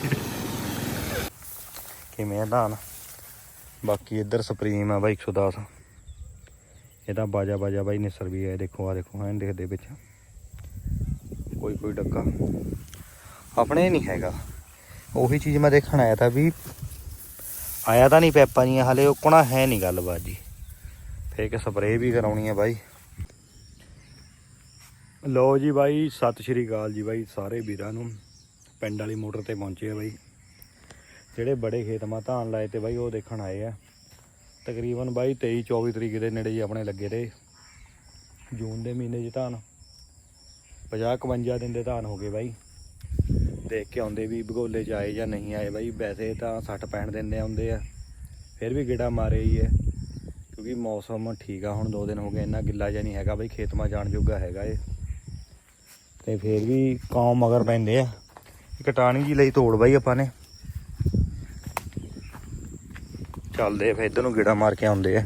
ਫਿਰਦੀ ਕਿਵੇਂ ਆ ਧਾਨ? ਬਾਕੀ ਇੱਧਰ ਸੁਪਰੀਮ ਆ ਬਾਈ 110 ਇਹਦਾ ਬਾਜਾ ਬਾਜਾ ਬਾਈ ਨਿਸਰ ਵੀ ਹੈ ਦੇਖੋ ਆ ਦੇਖੋ, ਐਂ ਦੇਖਦੇ ਵਿੱਚ। ਕੋਈ ਕੋਈ ਡੱਕਾ। ਆਪਣੇ ਨਹੀਂ ਹੈਗਾ। ਉਹੀ ਚੀਜ਼ ਮੈਂ ਦੇਖਣ ਆਇਆ ਤਾਂ ਵੀ, ਆਇਆ ਤਾਂ ਨਹੀਂ ਪੈਪਾਂ ਜੀਆਂ ਹਲੇ ਉਕਣਾ ਹੈ ਨਹੀਂ ਗੱਲ ਬਾਜੀ ਫੇਰ ਇੱਕ ਸਪਰੇਅ ਵੀ ਕਰਾਉਣੀ ਹੈ ਬਾਈ। ਲੋ ਜੀ ਬਾਈ, ਸਤਿ ਸ਼੍ਰੀ ਅਕਾਲ ਜੀ ਬਾਈ, ਸਾਰੇ ਵੀਰਾਂ ਨੂੰ। ਪਿੰਡ ਵਾਲੀ ਮੋਟਰ ਤੇ ਪਹੁੰਚੇ ਆ ਬਾਈ। ਜਿਹੜੇ ਬੜੇ ਖੇਤ ਮਾ ਧਾਨ ਲਾਏ ਤੇ ਬਾਈ ਉਹ ਦੇਖਣ ਆਏ ਆ। ਤਕਰੀਬਨ ਬਾਈ 23 24 ਤਰੀਕ ਦੇ ਨੇੜੇ ਜੀ ਆਪਣੇ ਲੱਗੇ ਰਹੇ। ਜੂਨ ਦੇ ਮਹੀਨੇ 'ਚ ਧਾਨ 50 51 ਦਿਨ ਦੇ ਧਾਨ ਹੋ ਗਏ ਬਾਈ। ਦੇਖ ਕੇ ਆਉਂਦੇ ਵੀ ਭਗੋਲੇ 'ਚ ਆਏ ਜਾਂ ਨਹੀਂ ਆਏ ਬਾਈ, ਵੈਸੇ ਤਾਂ 60 65 ਦਿਨ ਦੇ ਆਉਂਦੇ ਆ। ਫਿਰ ਵੀ ਗੇੜਾ ਮਾਰੇ ਹੀ ਹੈ ਕਿਉਂਕਿ ਮੌਸਮ ਠੀਕ ਆ, ਹੁਣ 2 ਦਿਨ ਹੋ ਗਏ, ਇੰਨਾ ਗਿੱਲਾ ਜਿਹਾ ਨਹੀਂ ਹੈਗਾ ਬਾਈ, ਖੇਤ ਮਾ ਜਾਣ ਜੋਗਾ ਹੈਗਾ ਏ। ਤੇ ਫਿਰ ਵੀ ਕੌਮ ਮਗਰ ਪੈਂਦੇ ਆ। ਕਟਾਣੀ ਜੀ ਲਈ ਤੋੜ ਬਾਈ ਆਪਾਂ ਨੇ। ਚੱਲਦੇ ਆ ਫਿਰ ਇੱਧਰ ਨੂੰ ਗੇੜਾ ਮਾਰ ਕੇ ਆਉਂਦੇ ਆ।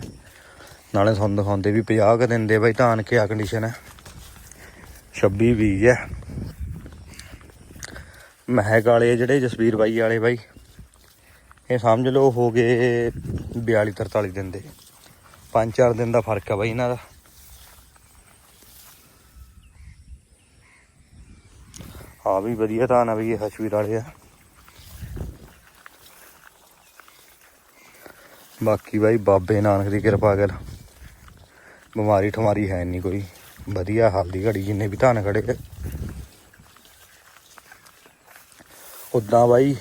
ਨਾਲੇ ਤੁਹਾਨੂੰ ਦਿਖਾਉਂਦੇ ਵੀ 50 ਕ ਦਿਨ ਦੇ ਬਾਈ ਧਾਨ ਕਿਆ ਕੰਡੀਸ਼ਨ ਹੈ 26 20 ਹੈ ਮਹਿਕ ਵਾਲੇ ਜਿਹੜੇ, ਜਸਵੀਰ ਬਾਈ ਵਾਲੇ ਬਾਈ। ਇਹ ਸਮਝ ਲਓ ਹੋ ਗਏ 42 43 ਦਿਨ ਦੇ। 5-4 ਦਿਨ ਦਾ ਫ਼ਰਕ ਹੈ ਬਾਈ ਇਹਨਾਂ ਦਾ। ਆ ਵੀ ਵਧੀਆ ਧਾਨ ਆ ਵੀ ਇਹ ਹਸ਼ਵੀਰ ਵਾਲੇ ਆ। ਬਾਕੀ ਬਾਈ ਬਾਬੇ ਨਾਨਕ ਦੀ ਕਿਰਪਾ ਕਰ। ਬਿਮਾਰੀ ਠਮਾਰੀ ਹੈ ਨਹੀਂ ਕੋਈ। ਵਧੀਆ ਹਾਲ ਦੀ ਘੜੀ ਜਿੰਨੇ ਵੀ ਧਾਨ ਖੜੇ ਆ। ਉਦਾਂ ਬਾਈ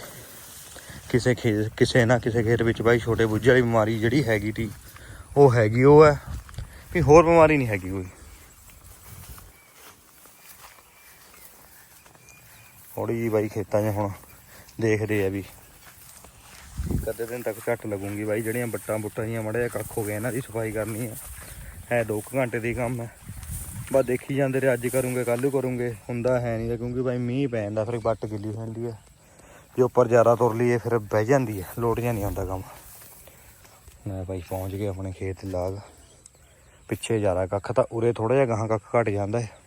ਕਿਸੇ ਖੇਤ ਕਿਸੇ ਨਾ ਕਿਸੇ ਖੇਤ ਵਿੱਚ ਬਾਈ ਛੋਟੇ ਬੁੱਝੇ ਵਾਲੀ ਬਿਮਾਰੀ ਜਿਹੜੀ ਹੈਗੀ ਤੀ, ਉਹ ਹੈਗੀ, ਉਹ ਹੈ। ਵੀ ਹੋਰ ਬਿਮਾਰੀ ਨਹੀਂ ਹੈਗੀ ਕੋਈ। ਥੋੜੀ ਜੀ ਬਾਈ ਖੇਤਾਂ 'ਚ ਹੁਣ ਦੇਖਦੇ ਆ ਵੀ ਕਦੇ ਦਿਨ ਤੱਕ ਝੱਟ ਲੱਗੂਗੀ ਬਾਈ, ਜਿਹੜੀਆਂ ਬੱਟਾਂ ਬੁੱਟਾਂ ਜੀਆਂ ਮੜੇ ਕੱਖ ਹੋ ਗਏ ਇਹਨਾਂ ਦੀ ਸਫ਼ਾਈ ਕਰਨੀ ਹੈ ਹੈ 2 ਘੰਟੇ ਦੀ ਕੰਮ ਹੈ ਬਸ ਦੇਖੀ ਜਾਂਦੇ ਰਹੇ, ਅੱਜ ਕਰੂੰਗੇ, ਕੱਲ੍ਹ ਨੂੰ ਕਰੂੰਗੇ, ਹੁੰਦਾ ਹੈ ਨਹੀਂ ਕਿਉਂਕਿ ਬਾਈ ਮੀਂਹ ਪੈ ਜਾਂਦਾ, ਫਿਰ ਬੱਟ ਗਿੱਲੀ ਹੋ ਜਾਂਦੀ ਹੈ ਜੇ ਉੱਪਰ ਜ਼ਿਆਦਾ ਤੁਰ ਲਈਏ, ਫਿਰ ਬਹਿ ਜਾਂਦੀ ਹੈ ਲੋਟ ਜਾਂ ਨਹੀਂ ਆਉਂਦਾ ਕੰਮ। ਮੈਂ ਭਾਈ ਪਹੁੰਚ ਗਏ ਆਪਣੇ ਖੇਤ ਲਾਗ। ਪਿੱਛੇ ਜ਼ਿਆਦਾ ਕੱਖ ਤਾਂ ਉਰੇ ਥੋੜਾ ਜਿਹਾ ਗਾਹਾਂ ਕੱਖ ਘਟ ਜਾਂਦਾ ਹੈ।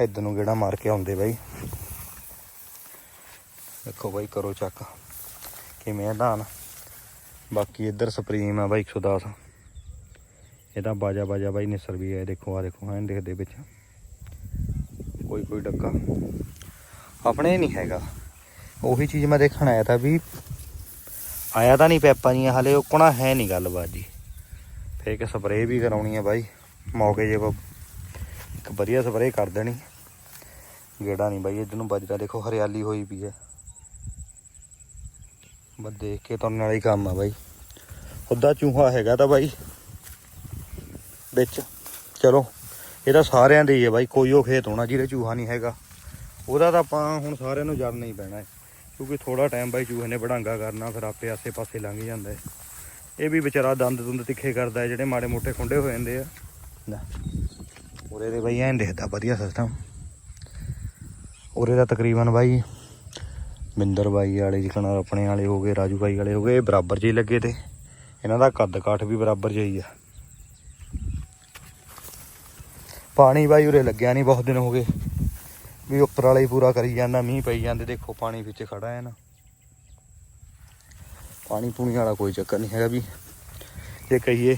ਇੱਧਰ ਨੂੰ ਗੇੜਾ ਮਾਰ ਕੇ ਆਉਂਦੇ ਬਾਈ। ਦੇਖੋ ਬਾਈ, ਕਰੋ ਚੱਕ ਕਿਵੇਂ ਆ ਧਾਨ? ਬਾਕੀ ਇੱਧਰ ਸੁਪਰੀਮ ਆ ਬਾਈ 110 ਇਹਦਾ ਬਾਜਾ ਬਾਜਾ ਬਾਈ, ਨਿਸਰ ਵੀ ਹੈ ਦੇਖੋ ਆ ਦੇਖੋ, ਐਂ ਦੇਖਦੇ ਵਿੱਚ ਕੋਈ ਕੋਈ ਡੱਕਾ। ਆਪਣੇ ਨਹੀਂ ਹੈਗਾ। ਉਹੀ ਚੀਜ਼ ਮੈਂ ਦੇਖਣ ਆਇਆ ਤਾਂ ਵੀ, ਆਇਆ ਤਾਂ ਨਹੀਂ ਪੈਪਾਂ ਜੀਆਂ ਹਲੇ ਉਕਣਾ ਹੈ ਨਹੀਂ ਗੱਲਬਾਤ ਜੀ। ਫੇਰ ਇੱਕ ਸਪਰੇਅ ਵੀ ਕਰਾਉਣੀ ਹੈ ਬਾਈ, ਮੌਕੇ ਜੇ ਇੱਕ ਵਧੀਆ ਸਪਰੇਅ ਕਰ ਦੇਣੀ। ਗੇੜਾ ਨਹੀਂ ਬਾਈ, ਇਧਰ ਨੂੰ ਵੱਜਦਾ। ਦੇਖੋ, ਹਰਿਆਲੀ ਹੋਈ ਪਈ ਹੈ ਬਸ ਦੇਖ ਕੇ ਤੁਰਨ ਵਾਲਾ ਹੀ ਕੰਮ ਆ ਬਾਈ। ਉਹਦਾ ਚੂਹਾ ਹੈਗਾ ਤਾਂ ਬਾਈ। ਵਿੱਚ। ਚਲੋ ਇਹ ਤਾਂ ਸਾਰਿਆਂ ਦੇ ਹੀ ਹੈ ਬਾਈ ਕੋਈ ਉਹ ਖੇਤ ਹੋਣਾ ਜਿਹਦੇ ਚੂਹਾ ਨਹੀਂ ਹੈਗਾ। ਉਹਦਾ ਤਾਂ ਆਪਾਂ ਹੁਣ ਸਾਰਿਆਂ ਨੂੰ ਜੜਨਾ ਹੀ ਪੈਣਾ ਹੈ। ਕਿਉਂਕਿ ਥੋੜਾ ਟਾਈਮ ਬਾਈ ਚੂਹੇ ਨੇ ਬੜਾਂਗਾ ਕਰਨਾ ਫਿਰ ਆਪੇ ਆਸੇ ਪਾਸੇ ਲੰਘ ਜਾਂਦਾ ਹੈ। ਇਹ ਵੀ ਵਿਚਾਰਾ ਦੰਦ ਦੁੰਦ ਤਿੱਖੇ ਕਰਦਾ ਹੈ ਜਿਹੜੇ ਮਾੜੇ ਮੋਟੇ ਖੁੰਡੇ ਹੋ ਜਾਂਦੇ ਆ। ਲੈ ਉਰੇ ਦੇ ਬਾਈ ਐਂ ਦੇਖਦਾ ਵਧੀਆ ਸਿਸਟਮ ਉਰੇ ਦਾ ਤਕਰੀਬਨ ਬਾਈ ਮਿੰਦਰ ਬਾਈ ਵਾਲੇ ਜਿਕਣ ਆਪਣੇ ਵਾਲੇ ਹੋ ਗਏ, ਰਾਜੂ ਬਾਈ ਵਾਲੇ ਹੋ ਗਏ, ਇਹ ਬਰਾਬਰ ਜਿਹੇ ਲੱਗੇ ਤੇ। ਇਹਨਾਂ ਦਾ ਕੱਦ ਕਾਠ ਵੀ ਬਰਾਬਰ ਜਿਹਾ ਹੀ ਆ। ਪਾਣੀ ਬਾਈ ਉਰੇ ਲੱਗਿਆ ਨਹੀਂ ਬਹੁਤ ਦਿਨ ਹੋ ਗਏ। ਵੀ ਉੱਪਰ ਵਾਲਾ ਹੀ ਪੂਰਾ ਕਰੀ ਜਾਂਦਾ, ਮੀਂਹ ਪਈ ਜਾਂਦੇ, ਦੇਖੋ ਪਾਣੀ ਵਿੱਚ ਖੜਾ ਹੈ ਨਾ। ਪਾਣੀ ਪੂਣੀ ਵਾਲਾ ਕੋਈ ਚੱਕਰ ਨਹੀਂ ਹੈਗਾ ਵੀ। ਜੇ ਕਹੀਏ,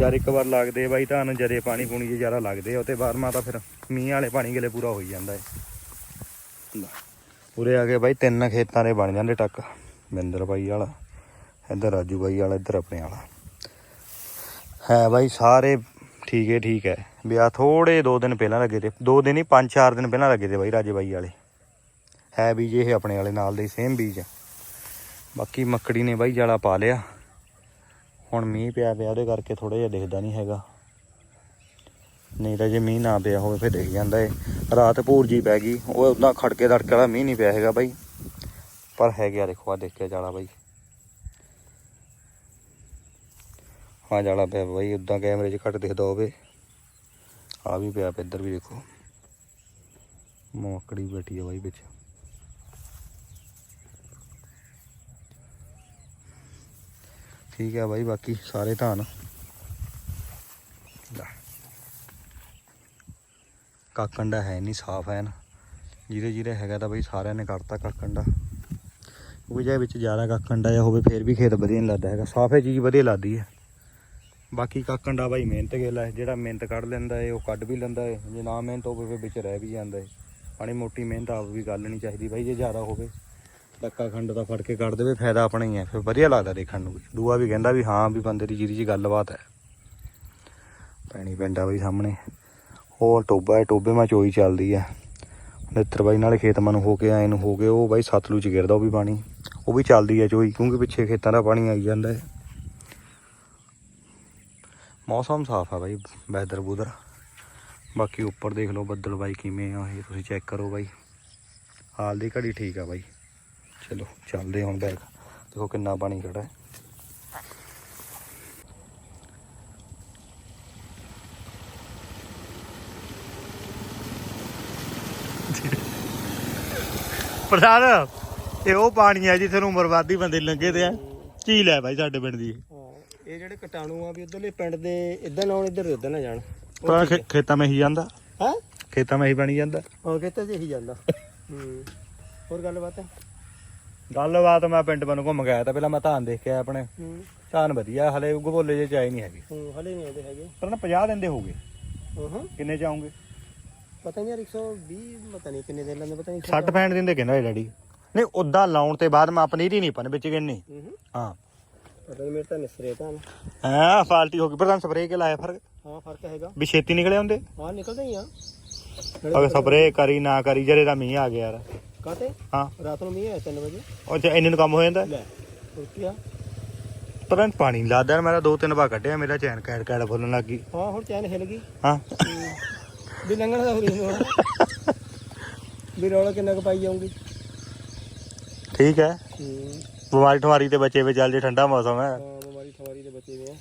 ਯਾਰ ਇੱਕ ਵਾਰ ਲੱਗਦੇ ਬਾਈ ਤਾਂ ਜਦੇ ਪਾਣੀ ਪੂਣੀ ਜੇ ਜ਼ਿਆਦਾ ਲੱਗਦੇ ਆ ਤੇ ਬਾਅਦ ਮਾ ਤਾਂ ਫਿਰ ਮੀਂਹ ਵਾਲੇ ਪਾਣੀ ਗਲੇ ਪੂਰਾ ਹੋਈ ਜਾਂਦਾ ਹੈ ਉਰੇ ਆ ਕੇ ਬਾਈ ਤਿੰਨ ਖੇਤਾਂ ਦੇ ਬਣ ਜਾਂਦੇ ਟੱਕ। ਮਿੰਦਰ ਬਾਈ ਵਾਲਾ, ਇੱਧਰ ਰਾਜੂ ਬਾਈ ਵਾਲਾ, ਇੱਧਰ ਆਪਣੇ ਵਾਲਾ। ਹੈ ਬਾਈ ਸਾਰੇ ਠੀਕ ਹੈ ਠੀਕ ਹੈ ਵੀ ਆ ਥੋੜੇ ਦੋ ਦਿਨ ਪਹਿਲਾਂ ਲੱਗੇ ਤੇ, ਦੋ ਦਿਨ ਹੀ ਪੰਜ ਚਾਰ ਦਿਨ ਪਹਿਲਾਂ ਲੱਗੇ ਤੇ ਬਾਈ ਰਾਜੇ ਬਾਈ ਵਾਲੇ। ਹੈ ਬੀਜ ਇਹ ਆਪਣੇ ਵਾਲੇ ਨਾਲ ਦੇ ਸੇਮ ਬੀਜ। ਆ ਬਾਕੀ ਮੱਕੜੀ ਨੇ ਬਾਈ ਜਾਲਾ ਪਾ ਲਿਆ। ਹੁਣ ਮੀਂਹ ਪਿਆ ਪਿਆ, ਉਹਦੇ ਕਰਕੇ ਥੋੜਾ ਜਿਹਾ ਦਿਖਦਾ ਨਹੀਂ ਹੈਗਾ। ਨਹੀਂ ਤਾਂ ਜੇ ਮੀਂਹ ਨਾ ਪਿਆ ਹੋਵੇ ਫਿਰ ਦਿਖ ਜਾਂਦਾ ਏ। ਰਾਤ ਭੂਰ ਜੀ ਪੈ ਗਈ। ਉਹ ਉਦਾਂ ਖੜਕੇ ਦੜਕੇ ਵਾਲਾ ਮੀਂਹ ਨਹੀਂ ਪਿਆ ਹੈਗਾ ਬਾਈ। ਪਰ ਹੈ ਗਿਆ ਦੇਖੋ, ਆ ਦੇਖ ਕੇ ਜਾਲਾ ਬਾਈ। ਹਾਂ ਜਾਲਾ ਪਿਆ ਬਾਈ ਉਦਾਂ ਕੈਮਰੇ 'ਚ ਘੱਟ ਦਿਖਦਾ ਹੋਵੇ। ਆ ਵੀ ਪਿਆ ਪਿਆ ਇੱਧਰ ਵੀ ਦੇਖੋ। ਮੋਕੜੀ ਬੈਠੀ ਆ ਬਾਈ ਵਿੱਚ। ਠੀਕ ਹੈ ਬਾਈ, ਬਾਕੀ ਸਾਰੇ ਧਾਨ। ਕਾਕੰਡਾ ਹੈ ਨਹੀਂ, ਸਾਫ਼ ਹੈ ਨਾ। ਜਿਹਦੇ ਜਿਹਦੇ ਹੈਗਾ ਤਾਂ ਬਈ ਸਾਰਿਆਂ ਨੇ ਕੱਢਤਾ ਕਾਕੰਡਾ। ਕਿਉਂਕਿ ਜੇ ਵਿੱਚ ਜ਼ਿਆਦਾ ਕਾਕੰਡਾ ਜਾਂ ਹੋਵੇ, ਫੇਰ ਵੀ ਖੇਤ ਵਧੀਆ ਨਹੀਂ ਲੱਗਦਾ ਹੈਗਾ। ਸਾਫੇ ਚੀਜ਼ ਵਧੀਆ ਲੱਗਦੀ ਹੈ। ਬਾਕੀ ਕਾਕੰਡਾ ਬਾਈ ਮਿਹਨਤ ਗੇਲਾ ਹੈ ਜਿਹੜਾ ਮਿਹਨਤ ਕੱਢ ਲੈਂਦਾ ਹੈ ਉਹ ਕੱਢ ਵੀ ਲੈਂਦਾ ਹੈ ਜੇ ਨਾ ਮਿਹਨਤ ਹੋਵੇ, ਫਿਰ ਵਿੱਚ ਰਹਿ ਵੀ ਜਾਂਦਾ ਹੈ ਪਾਣੀ ਮੋਟੀ ਮਿਹਨਤ ਆਪ ਵੀ ਗੱਲ ਨਹੀਂ ਚਾਹੀਦੀ ਬਾਈ, ਜੇ ਜ਼ਿਆਦਾ ਹੋਵੇ। ਡੱਕਾ ਖੰਡ ਦਾ ਫੜ ਕੇ ਕੱਢ ਦੇਵੇ, ਫਾਇਦਾ ਆਪਣਾ ਹੀ ਹੈ। ਫਿਰ ਵਧੀਆ ਲੱਗਦਾ ਦੇਖਣ ਨੂੰ ਵੀ। ਦੂਆ ਵੀ ਕਹਿੰਦਾ ਵੀ ਹਾਂ, ਵੀ ਬੰਦੇ ਦੀ ਜਿਹਦੀ ਜੀ ਗੱਲਬਾਤ ਹੈ। ਪੈਣੀ ਪਿੰਡਾ ਬਈ ਸਾਹਮਣੇ। ਉਹ ਟੋਬਾ ਹੈ, ਟੋਬੇ ਮਾ ਚੋਈ ਚੱਲਦੀ ਹੈ। ਨਿੱਤਰ ਬਾਈ ਨਾਲ ਖੇਤ ਮਨ ਹੋ ਕੇ ਆਏ ਨੂੰ ਹੋ ਗਏ ਉਹ ਬਾਈ ਸਤਲੁਜ ਗਿਰਦਾ ਉਹ ਵੀ ਪਾਣੀ। ਉਹ ਵੀ ਚੱਲਦੀ ਹੈ ਚੋਈ, ਕਿਉਂਕਿ ਪਿੱਛੇ ਖੇਤਾਂ ਦਾ ਪਾਣੀ ਆਈ ਜਾਂਦਾ ਹੈ। ਮੌਸਮ ਸਾਫ਼ ਆ ਬਾਈ ਵੈਦਰ ਬੂਦਰ। ਬਾਕੀ ਉੱਪਰ ਦੇਖ ਲਓ ਬੱਦਲ ਬਾਈ ਕਿਵੇਂ ਆ ਇਹ, ਤੁਸੀਂ ਚੈੱਕ ਕਰੋ ਬਾਈ। ਹਾਲ ਦੀ ਘੜੀ ਠੀਕ ਆ ਬਾਈ। ਚਲੋ, ਚੱਲਦੇ ਹੁਣ ਬੈਗ ਦੇਖੋ ਕਿੰਨਾ ਪਾਣੀ ਖੜਾ ਹੈ। ਪ੍ਰਸਾਦ ਇਹ ਉਹ ਪਾਣੀ ਆ ਜਿੱਥੇ ਨੂੰ ਉਮਰਵਾਦੀ ਬੰਦੇ ਲੰਘੇ ਤੇ ਆ। ਝੀਲ ਹੈ ਬਾਈ ਸਾਡੇ ਪਿੰਡ ਦੀ? ਹਾਂ ਇਹ ਜਿਹੜੇ ਕਟਾਣੂ ਆ ਵੀ ਉਧਰਲੇ ਪਿੰਡ ਦੇ ਇੱਧਰ ਨਾ ਆਉਣ ਇੱਧਰ ਦੇ ਉੱਧਰ ਨਾ ਜਾਣ। ਪਰ ਖੇਤਾਂ ਮੈਂ ਹੀ ਜਾਂਦਾ। ਹਾਂ? ਖੇਤਾਂ ਮੈਂ ਹੀ ਪਾਣੀ ਜਾਂਦਾ। ਹਾਂ ਕਿਤੇ ਜਿਹੀ ਜਾਂਦਾ। ਹੂੰ। ਹੋਰ ਗੱਲਬਾਤ? ਹੈ ਗੱਲਬਾਤ ਮੈਂ ਪਿੰਡ ਵੱਲੋਂ ਘੁੰਮ ਗਿਆ ਤਾਂ ਪਹਿਲਾਂ ਮੈਂ ਧਾਨ ਦੇਖ ਕੇ ਆਪਣੇ। ਹੂੰ। ਧਾਨ ਵਧੀਆ ਹਲੇ ਗੋਲੇ ਜੇ ਚਾਈ ਨਹੀਂ ਹੈਗੇ। ਹੂੰ ਹਲੇ ਨਹੀਂ ਆਉਂਦੇ ਹੈਗੇ। ਪਰ ਨਾ 50 ਦਿਨ ਦੇ ਹੋ ਗਏ। ਹਾਂ ਹਾਂ। ਕਿੰਨੇ ਚ ਆਉਂਗੇ? ਪਤਾ ਨਹੀਂ ਯਾਰ 120 ਪਤਾ ਨਹੀਂ ਕਿੰਨੇ ਦਿਨ ਲੈਂਦੇ ਪਤਾ ਨਹੀਂ 60 65 ਦਿਨ ਦੇ ਕਹਿੰਦਾ ਇਹ ਡੈਡੀ। ਨਹੀਂ ਉਦਾਂ ਲਾਉਣ ਤੇ ਬਾਅਦ ਮੈਂ ਪਨੀਰ ਹੀ ਨਹੀਂ ਪਨ ਵਿੱਚ ਗਿਣਨੀ ਹੂੰ ਪਤਾ ਨਹੀਂ ਮੇਰੇ ਤਾਂ ਨਿਸਰੇ ਤਾਂ ਹਾਂ ਫਾਲਟੀ ਹੋ ਗਈ ਪ੍ਰਧਾਨ ਸਪਰੇਅ ਕੇ ਲਾਇਆ ਫ਼ਰਕ? ਹਾਂ ਫ਼ਰਕ ਹੈਗਾ। ਵੀ ਛੇਤੀ ਨਿਕਲੇ ਹੁੰਦੇ ਹਾਂ ਨਿਕਲਦੇ ਹੀ ਆ। ਅਗਰ ਸਪਰੇਅ ਕਰੀ ਨਾ ਕਰੀ ਜਰੇ ਦਾ ਮੀਂਹ ਆ ਗਿਆ ਯਾਰ। ਕਾਤੇ ਹਾਂ। ਰਾਤ ਨੂੰ ਮੀਂਹ ਆਇਆ 3 ਵਜੇ। ਉਹ ਚ ਇੰਨੇ ਨੂੰ ਕੰਮ ਹੋ ਜਾਂਦਾ? ਲੈ ਹੋਰ ਕੀ ਆ? ਪਰ ਪਾਣੀ ਨੀ ਲੱਗਦਾ ਮੇਰਾ ਦੋ ਤਿੰਨ ਵਾਰ ਕੱਢਿਆ ਮੇਰਾ ਚੈਨ ਕੈੜ ਕੈੜ ਫੁੱਲਣ ਲੱਗ ਗਈ। ਹਾਂ ਹੁਣ ਚੈਨ ਹਿਲ ਗਈ। ਹੂੰ। ਵੀ ਲੰਘਣ ਦਾ ਹੋਰੀ ਨੂੰ ਵੀ ਰੌਲਾ ਕਿੰਨਾ ਕੁ ਪਾਈ ਜਾਊਂਗੀ। ਠੀਕ ਹੈ। ਹੂੰ। ਬਿਮਾਰੀ ਠਮਾਰੀ ਤੇ ਬਚੇ ਵੇ ਚੱਲ ਜੇ ਠੰਡਾ ਮੌਸਮ ਹੈ। ਹਾਂ ਬਿਮਾਰੀ ਠਵਾਰੀ ਦੇ ਬੱਚੇ ਦੇ ਆ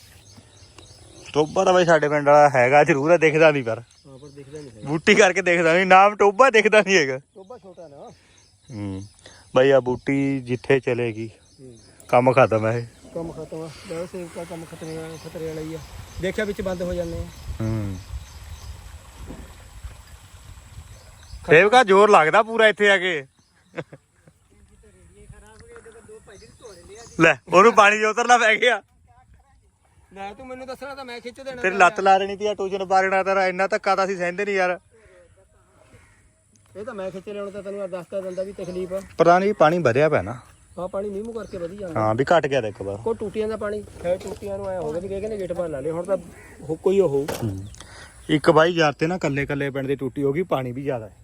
ਟੋਬਾ ਤਾਂ ਬਈ ਸਾਡੇ ਪਿੰਡ ਵਾਲਾ ਹੈਗਾ ਜ਼ਰੂਰ ਹੈ ਦਿਖਦਾ ਨਹੀਂ ਪਰ। ਹਾਂ ਪਰ ਦਿਖਦਾ ਨਹੀਂ ਹੈਗਾ। ਬੂਟੀ ਕਰਕੇ ਦਿਖਦਾ ਨਹੀਂ ਨਾਮ ਟੋਬਾ ਦਿਖਦਾ ਨਹੀਂ ਹੈਗਾ। ਟੋਬਾ ਛੋਟਾ ਨਾ। ਹੂੰ ਬਈ ਆ ਬੂਟੀ ਜਿੱਥੇ ਚਲੇਗੀ ਹੂੰ। ਕੰਮ ਖਤਮ ਹੈ ਇਹ। ਕੰਮ ਖਤਮ ਆ। ਵੈਸੇ ਤਾਂ ਕੰਮ ਖਤਰੇ ਖਤਰੇ ਵਾਲਾ ਹੀ ਆ। ਦੇਖਿਆ ਵਿੱਚ ਬੰਦ ਹੋ ਜਾਂਦੇ ਆ। ਹੂੰ। ਸੇਵਕਾ ਜ਼ੋਰ ਲੱਗਦਾ ਪੂਰਾ ਇੱਥੇ ਆ ਕੇ। ਲੈ ਉਹਨੂੰ ਪਾਣੀ 'ਚ ਉਤਰਨਾ ਪੈ ਗਿਆ। ਲੈ ਤੂੰ ਮੈਨੂੰ ਦੱਸਣਾ ਤਾਂ ਮੈਂ ਖਿੱਚ ਦੇਣਾ ਤੇਰੀ ਲੱਤ ਲਾ ਰਣੀ ਤੀ ਆ ਟੂਸ਼ਨ ਬਾਰਣਾ ਤੇਰਾ ਇੰਨਾ ਧੱਕਾ ਤਾਂ ਅਸੀਂ ਸਹਿੰਦੇ ਨਹੀਂ ਯਾਰ। ਇਹ ਤਾਂ ਮੈਂ ਖਿੱਚ ਲਿਆਉਣ ਤਾਂ ਤੈਨੂੰ ਯਾਰ ਦੱਸਤਾ ਦਿੰਦਾ ਵੀ ਤਕਲੀਫ ਆ। ਪਤਾ ਨਹੀਂ ਪਾਣੀ ਵਧਿਆ ਪਿਆ ਨਾ। ਹਾਂ ਪਾਣੀ ਮੀਂਹ ਮੂੰਹ ਕਰਕੇ ਵਧੀ ਜਾਂਦਾ। ਹਾਂ ਵੀ ਘਟ ਗਿਆ ਇੱਕ ਵਾਰ ਕੋਈ ਟੂਟੀਆਂ ਦਾ ਪਾਣੀ ਹੈ ਟੂਟੀਆਂ ਨੂੰ ਆਇਆ ਹੋਗਾ ਵੀ ਕਹਿੰਦੇ ਗੇਟ ਬੰਨ ਲਾ ਲਏ ਹੁਣ ਤਾਂ ਹੋ- ਕੋਈ ਉਹ ਇੱਕ ਬਾਈ ਯਾਰ ਤੇ ਨਾ ਕੱਲੇ ਕੱਲੇ ਪਿੰਡ ਦੀ ਟੂਟੀ ਹੋ ਗਈ ਪਾਣੀ ਵੀ ਜ਼ਿਆਦਾ ਹੈ।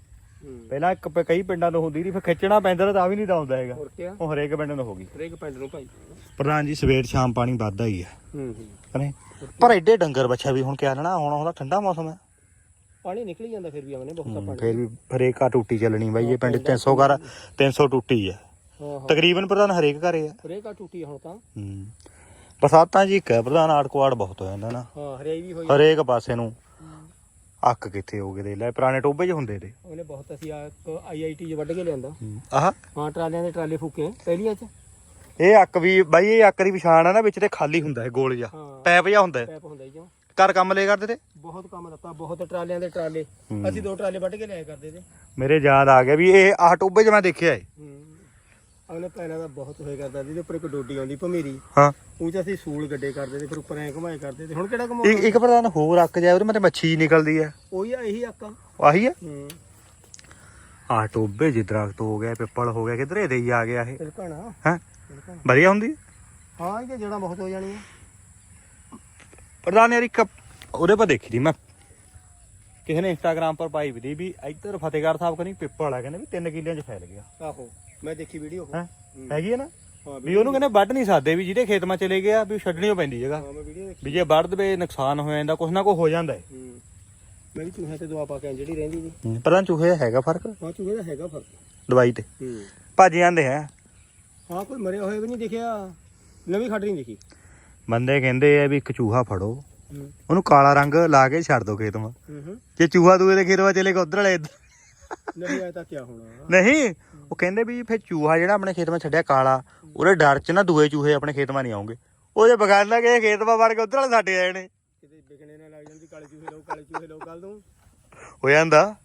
ਪਹਿਲਾਂ ਇੱਕ ਪ- ਕਈ ਪਿੰਡਾਂ ਤੋਂ ਹੁੰਦੀ ਸੀ ਫਿਰ ਖਿੱਚਣਾ ਪੈਂਦਾ ਤਾਂ ਵੀ ਨਹੀਂ ਤਾਂ ਆਉਂਦਾ ਹੈਗਾ। ਹੋਰ ਉਹ ਹਰੇਕ ਪਿੰਡ ਨੂੰ ਹੋ ਗਈ। ਹਰੇਕ ਪਿੰਡ ਨੂੰ ਭਾਈ। ਪ੍ਰਧਾਨ ਜੀ ਸਵੇਰ ਸ਼ਾਮ ਪਾਣੀ ਵੱਧਦਾ ਹੀ ਹੈ। ਹੂੰ ਹੂੰ। ਕਨੇ ਪਰ ਐਡੇ ਡੰਗਰ ਬੱਚਾ ਵੀ ਹੁਣ ਕਿਆ ਲੈਣਾ ਹੁਣ ਉਹਦਾ ਠੰਡਾ ਮੌਸਮ ਹੈ। ਪਾਣੀ ਨਿਕਲ ਹੀ ਜਾਂਦਾ ਫਿਰ ਵੀ ਆਵਨੇ ਬਹੁਤਾ ਪਾਣੀ। ਫਿਰ ਵੀ ਹਰੇਕ ਆ ਟੂਟੀ ਚੱਲਣੀ ਬਾਈ ਇਹ ਪਿੰਡ 'ਚ 300 ਘਰ 300 ਟੂਟੀ ਹੈ। ਹਾਂ ਹਾਂ। ਤਕਰੀਬਨ ਪ੍ਰਧਾਨ ਹਰੇਕ ਘਰੇ ਹਰੇਕ ਆ ਟੂਟੀ ਆ ਹੁਣ ਤਾਂ। ਹੂੰ। ਬਰਸਾਤਾਂ ਜੀ ਇੱਕ ਹੈ ਪ੍ਰਧਾਨ ਆੜਕਵਾੜ ਬਹੁਤ ਹੋ ਜਾਂਦਾ ਨਾ ਹਾਂ ਹਰਿਆਈ ਵੀ ਹੋਈ। ਹਰੇਕ ਪਾਸੇ ਨੂੰ। ਅੱਕ ਕਿੱਥੇ ਹੋ ਗਏ ਦੇ ਲੈ ਪੁਰਾਣੇ ਟੋਬੇ 'ਚ ਹੁੰਦੇ ਤੇ। ਉਹਨੇ ਬਹੁਤ ਅਸੀਂ ਆ ਆਈਆਈਟੀ 'ਚ ਵੱਢ ਕੇ ਲਿਆਂਦਾ। ਆਹ। ਹਾਂ ਟਰਾਲਿਆਂ ਦੇ ਟਰਾਲੇ ਫੂਕੇ ਪਹਿਲੀਆਂ 'ਚ। ਇਹ ਅੱਕ ਵੀ ਬਾਈ ਇਹ ਅੱਕ ਦੀ ਪਛਾਣ ਆ ਨਾ ਵਿੱਚ ਤੇ ਖਾਲੀ ਹੁੰਦਾ ਹੈ ਗੋਲ ਜਿਹਾ। ਹਾਂ। ਪੈਪ ਜਿਹਾ ਹੁੰਦਾ। ਹੈ। ਪੈਪ ਹੁੰਦਾ ਜੋ ਘਰ ਕੰਮ ਲੈ ਕਰਦੇ ਤੇ? ਬਹੁਤ ਕੰਮ ਲੱਤਾ ਬਹੁਤ ਟਰਾਲਿਆਂ ਦੇ ਟਰਾਲੇ। ਹੂੰ। ਅਸੀਂ ਦੋ ਟਰਾਲੇ ਵੱਢ ਕੇ ਲਿਆਇਆ ਕਰਦੇ ਤੇ। ਮੇਰੇ ਯਾਦ ਆ ਗਿਆ ਵੀ ਇਹ ਆਹ ਟੋਬੇ 'ਚ ਮੈਂ ਦੇਖਿਆ ਏ। ਹੂੰ। ਅਗਲੇ ਪਹਿਲਾਂ ਤਾਂ ਬਹੁਤ ਹੋਏ ਕਰਦਾ ਜਿਹਦੇ ਉੱਪਰ ਇੱਕ ਡੋਡੀ ਆਉਂਦੀ ਭਮੀਰੀ। ਹਾਂ। ਉਹ 'ਚ ਅਸੀਂ ਸੂਲ ਗੱਡੇ ਕਰਦੇ ਤੇ ਫਿਰ ਉੱਪਰ ਐ ਘੁਮਾਏ ਕਰਦੇ ਤੇ ਹੁਣ ਕਿਹੜਾ ਇੱਕ ਘੁਮਾਉਂਦਾ ਇੱਕ ਪ੍ਰਧਾਨ ਹੋਰ ਅੱਕ ਜਾਏ ਉਹਦੇ ਮਤੇ ਮੱਛੀ ਨਿਕਲਦੀ ਹੈ ਉਹੀ ਆ ਇਹੀ ਆਕਾ ਆਹੀ ਹੈ ਹੂੰ। ਆਹ ਟੋਬੇ ਜਿ ਦਰਖਤ ਹੋ ਗਿਆ ਪਿੱਪਲ ਹੋ ਗਿਆ ਕਿਧਰੇ ਦੇ ਹੀ ਆ ਗਿਆ ਇਹ। ਤਿਲਕਣਾ ਹੈ? ਵਧੀਆ ਹੁੰਦੀ? ਹੈ। ਇਹ ਜੜਾ ਬਹੁਤ ਹੋ ਜਾਣੀਆਂ ਪ੍ਰਧਾਨ ਯਾਰ ਇੱਕ ਉਹਦੇ ਪਰ ਦੇਖੀ ਦੀ ਮੈਂ। ਕਿਸੇ ਨੇ ਇੰਸਟਾਗ੍ਰਾਮ ਪਰ ਪਾਈ ਵੀ ਦੀ ਵੀ ਇੱਧਰ ਫਤਿਹਗੜ੍ਹ ਸਾਹਿਬ ਕਨੀ ਪਿੱਪਲ ਆ ਕਹਿੰਦੇ ਵੀ 3 ਕਿੱਲਿਆਂ 'ਚ ਫੈਲ ਗਿਆ। ਆਹੋ। ਮੈਂ ਦੇਖੀ ਵੀਡੀਓ ਹੈ? ਹੈਗੀ ਹੈ ਨਾ? ਵੀ ਉਹਨੂੰ ਕਹਿੰਦੇ ਵੱਢ ਨਹੀਂ ਸਕਦੇ ਵੀ ਜਿਹਦੇ ਖੇਤ ਮਾ ਚਲੇ ਗਿਆ ਵੀ ਛੱਡਣੀ ਓ ਪੈਂਦੀ ਜਗ੍ਹਾ। ਹਾਂ ਮੈਂ ਵੀਡੀਓ ਦੇਖੀ। ਵੀ ਜੇ ਵੱਢ ਦਵੇ ਨੁਕਸਾਨ ਹੋ ਜਾਂਦਾ ਕੁਛ ਨਾ ਕੁਛ ਹੋ ਜਾਂਦਾ ਹੈ ਹੂੰ। ਮੈਂ ਵੀ ਚੂਹਿਆਂ ਤੇ ਦਵਾ ਪਾ ਕੇ ਜਿਹੜੀ ਰਹਿੰਦੀ ਜੀ ਪ੍ਰਧਾਨ ਚੂਹੇ ਹੈਗਾ ਫ਼ਰਕ? ਹਾਂ ਚੂਹੇ ਦਾ ਹੈਗਾ ਫ਼ਰਕ। ਦਵਾਈ ਤੇ। ਹੂੰ। ਭੱਜ ਜਾਂਦੇ ਹੈ ਹਾਂ ਕੋਈ ਮਰਿਆ ਹੋਇਆ ਵੀ ਨਹੀਂ ਦਿਖਿਆ। ਨਵੀਂ ਖੱਡ ਨਹੀਂ ਦਿਖੀ। ਬੰਦੇ ਕਹਿੰਦੇ ਆ ਵੀ ਇੱਕ ਚੂਹਾ ਫੜੋ। ਹੂੰ। ਉਹਨੂੰ ਕਾਲਾ ਰੰਗ ਲਾ ਕੇ ਛੱਡ ਦੋ ਖੇਤ ਮਾ। ਹੂੰ ਜੇ ਚੂਹਾ ਦੂਏ ਦੇ ਖੇਤ ਮਾ ਚਲੇਗਾ ਉਧਰ ਵਾਲੇ ਇੱਧਰ। ਨਹੀਂ ਆਇਆ ਤਾਂ ਕੀ ਹੋਣਾ। ਨਹੀਂ ਉਹ ਕਹਿੰਦੇ ਵੀ ਫਿਰ ਚੂਹਾ ਜਿਹੜਾ ਆਪਣੇ ਖੇਤ ਮਾ ਛੱਡਿਆ ਕਾਲਾ ਉਹਦੇ ਡਰ ਚ ਨਾ ਦੂਏ ਚੂਹੇ ਆਪਣੇ ਖੇਤ ਮਾ ਨਹੀਂ ਆਉਂਗੇ। ਉਹ ਜੇ ਬਗਾਨਾ ਗਏ ਖੇਤ ਮਾ ਵੜ ਕੇ ਉਧਰ ਵਾਲੇ ਸਾਡੇ ਆਏ ਨੇ। ਕਿਤੇ ਵਿਕਣੇ ਨਾ ਲੱਗ ਜਾਂਦੀ ਕਾਲੇ ਚੂਹੇ ਲੋ ਕਾਲੇ ਚੂਹੇ ਲੋ ਕੱਲ ਨੂੰ। ਹੋ ਜਾਂਦਾ।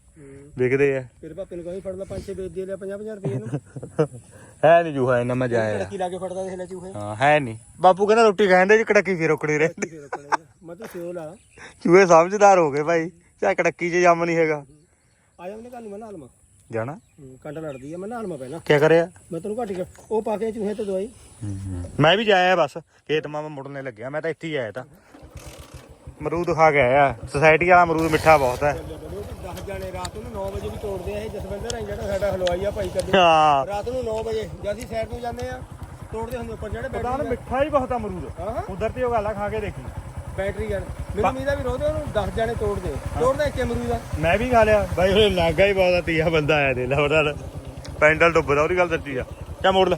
ਵਿਕਦੇ ਆ। ਫਿਰ ਭਾਪੇ ਨੂੰ ਕਹੀ ਫੜਦਾ ਪੰਜ ਛੇ ਵੇਚ ਦੇ ਲਿਆ 50 50 ਰੁਪਏ ਨੂੰ। ਹੈ ਨਹੀਂ ਜੂਹਾ ਇਹਨਾਂ ਮੈਂ ਜਾਇਆ। ਕੜਕੀ ਲਾ ਕੇ ਫੜਦਾ ਦੇਖ ਲੈ ਚੂਹੇ। ਹਾਂ ਹੈ ਨਹੀਂ ਬਾਪੂ ਕਹਿੰਦਾ ਰੋਟੀ ਖਾਂਦੇ ਜੀ ਕੜਕੀ ਫੇਰ ਰਹਿੰਦੀ। ਰੁਕਣੇ ਮੈਂ ਤਾਂ ਸਿਓ ਲਾ ਚੂਹੇ ਸਮਝਦਾਰ ਹੋ ਗਏ ਭਾਈ। ਚਾ ਕੜਕੀ 'ਚ ਜੰਮ ਨਹੀਂ ਹੈਗਾ। ਆ ਜਾ ਉਹਨੇ ਕੱਲ ਨੂੰ ਮੈਂ ਨਾਲ ਮਾ ਜਾਣਾ? ਕੰਡ ਲੜਦੀ ਆ ਮੈਂ ਨਾਲ ਮਾ ਪਹਿਲਾਂ। ਕੀ ਕਰਿਆ? ਮੈਂ ਤੈਨੂੰ ਘੱਟ ਕੇ ਉਹ ਪਾ ਕੇ ਚੂਹੇ ਤੇ ਦਵਾਈ। ਮੈਂ ਵੀ ਜਾਇਆ ਬਸ ਖੇਤ ਮਾਂ ਮੈਂ ਮੁੜਨੇ ਲੱਗਿਆ ਮੈਂ ਤਾਂ ਇੱਥੇ ਹੀ ਆਇਆ ਤਾਂ। ਮਰੂਦ ਖਾ ਕੇ ਆਇਆ ਸੁਸਾਇਟੀ ਵਾਲਾ ਮਰੂਦ ਮਿੱਠਾ ਬਹੁਤ ਹੈ। 10 ਜਾਣੇ ਰਾਤ ਨੂੰ 9 ਵਜੇ ਵੀ ਤੋੜਦੇ ਆ ਇਹ ਜਸਵਿੰਦਰ ਹੈ ਜਿਹੜਾ ਸਾਡਾ ਹਲਵਾਈ ਆ ਭਾਈ ਕਰਦੇ ਹਾਂ। ਰਾਤ ਨੂੰ 9 ਵਜੇ ਜਦ ਅਸੀਂ ਸਾਈਡ ਤੋਂ ਜਾਂਦੇ ਆ ਤੋੜਦੇ ਹੁੰਦੇ ਉੱਪਰ ਜਿਹੜੇ ਮਿੱਠਾ ਹੀ ਬਹੁਤ ਆ ਮਰੂਦ ਹਾਂ ਹਾਂ। ਕੁਦਰਤੀ ਉਹ ਗੱਲ ਆ ਖਾ ਕੇ ਦੇਖੀ। ਬੈਟਰੀ ਗਨ ਮੈਨੂੰ ਉਮੀਦ ਆ ਵੀ ਰੋਦੇ ਉਹਨੂੰ 10 ਜਾਣੇ ਤੋੜਦੇ ਤੋੜਦਾ ਇੱਕ ਅਮਰੂਦ ਦਾ। ਮੈਂ ਵੀ ਖਾ ਲਿਆ। ਬਾਈ ਉਹ ਲਾਗਾ ਹੀ ਬਹੁਤ ਆ ਤੀਆ ਬੰਦਾ ਆਇਆ ਦੇ ਲਾ ਉਹਦਾ ਪੈਂਡਲ ਡੁੱਬਦਾ ਉਹਦੀ ਗੱਲ ਸੱਚੀ ਆ। ਚਾ ਮੋੜ ਲੈ।